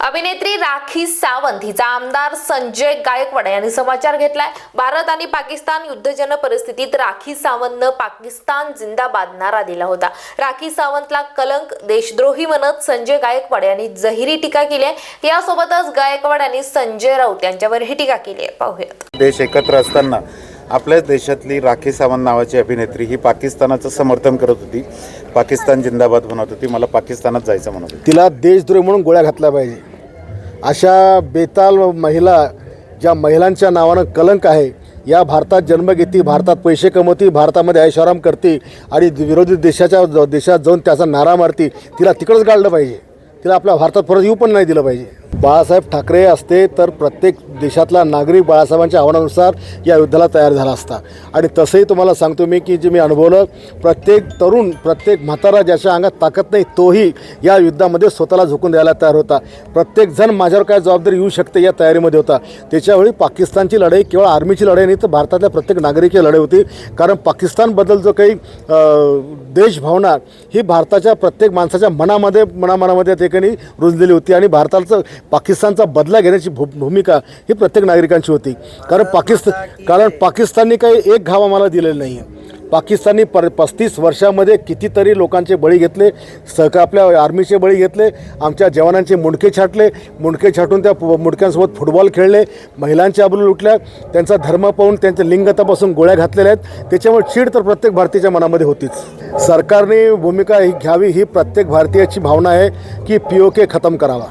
अभिनेत्री राखी सावंत हिचा आमदार संजय गायकवाड यांनी समाचार घेतलाय. भारत आणि पाकिस्तान युद्धजन्य परिस्थितीत राखी सावंतनं पाकिस्तान जिंदाबाद नारा दिला होता. राखी सावंतला कलंक देशद्रोही म्हणत संजय गायकवाड यांनी जहिरी टीका केली आहे. यासोबतच गायकवाड यांनी संजय राऊत यांच्यावरही टीका केली आहे. पाहूयात. देश एकत्र असताना आपल्याच देशातली राखी सावंत नावाची अभिनेत्री ही पाकिस्तानाचं समर्थन करत होती. पाकिस्तान जिंदाबाद म्हणत होती. मला पाकिस्तानात जायचं म्हणत होती. तिला देशद्रोही म्हणून गोळ्या घातल्या पाहिजे. अशा बेताल महिला ज्या महिलांच्या नावानं कलंक आहे या भारतात जन्म घेते भारतात पैसे कमवती भारतामध्ये ऐशाराम करते आणि विरोधी देशाच्या देशात जाऊन त्याचा नारा मारती तिला तिकडंच गाडलं पाहिजे. तिला आपल्या भारतात परत येऊ पण नाही दिलं पाहिजे. बाळासाहेब ठाकरे असते तर प्रत्येक देशातला नागरिक बाळासाहेबांच्या आव्हानानुसार या युद्धाला तयार झाला असता. आणि तसंही तुम्हाला सांगतो मी की जे मी अनुभवलं प्रत्येक तरुण प्रत्येक म्हातारा ज्याच्या अंगात ताकद नाही तोही या युद्धामध्ये स्वतःला झोकून द्यायला तयार होता. प्रत्येकजण माझ्यावर काय जबाबदारी येऊ शकते या तयारीमध्ये होता. त्याच्यावेळी पाकिस्तानची लढाई केवळ आर्मीची लढाई नाही तर भारतातल्या प्रत्येक नागरिकी लढाई होती. कारण पाकिस्तानबद्दल जो काही देशभावना ही भारताच्या प्रत्येक माणसाच्या मनामध्ये मनामनामध्ये त्या ठिकाणी रुजलेली होती. आणि भारताचं पाकिस्तानचा बदला घेण्याची भू भूमिका ही प्रत्येक नागरिकांची होती. कारण पाकिस्तान कारण पाकिस्तानने काही एक घाव आम्हाला दिलेला नाही आहे पाकिस्तानी पर पस्तीस वर्षामध्ये कितीतरी लोकांचे बळी घेतले सहका आपल्या आर्मीचे बळी घेतले आमच्या जवानांचे मुंडके छाटले मुंडके छाटून त्या मुंडक्यांसोबत फुटबॉल खेळले महिलांच्या अबुल लुटल्या त्यांचा धर्म पाहून त्यांच्या लिंगतापासून गोळ्या घातलेल्या आहेत. त्याच्यामुळे चीड तर प्रत्येक भारतीयाच्या मनामध्ये होतीच. सरकारने भूमिका ही घ्यावी ही प्रत्येक भारतीयाची भावना आहे की पी ओ के खतम करावा.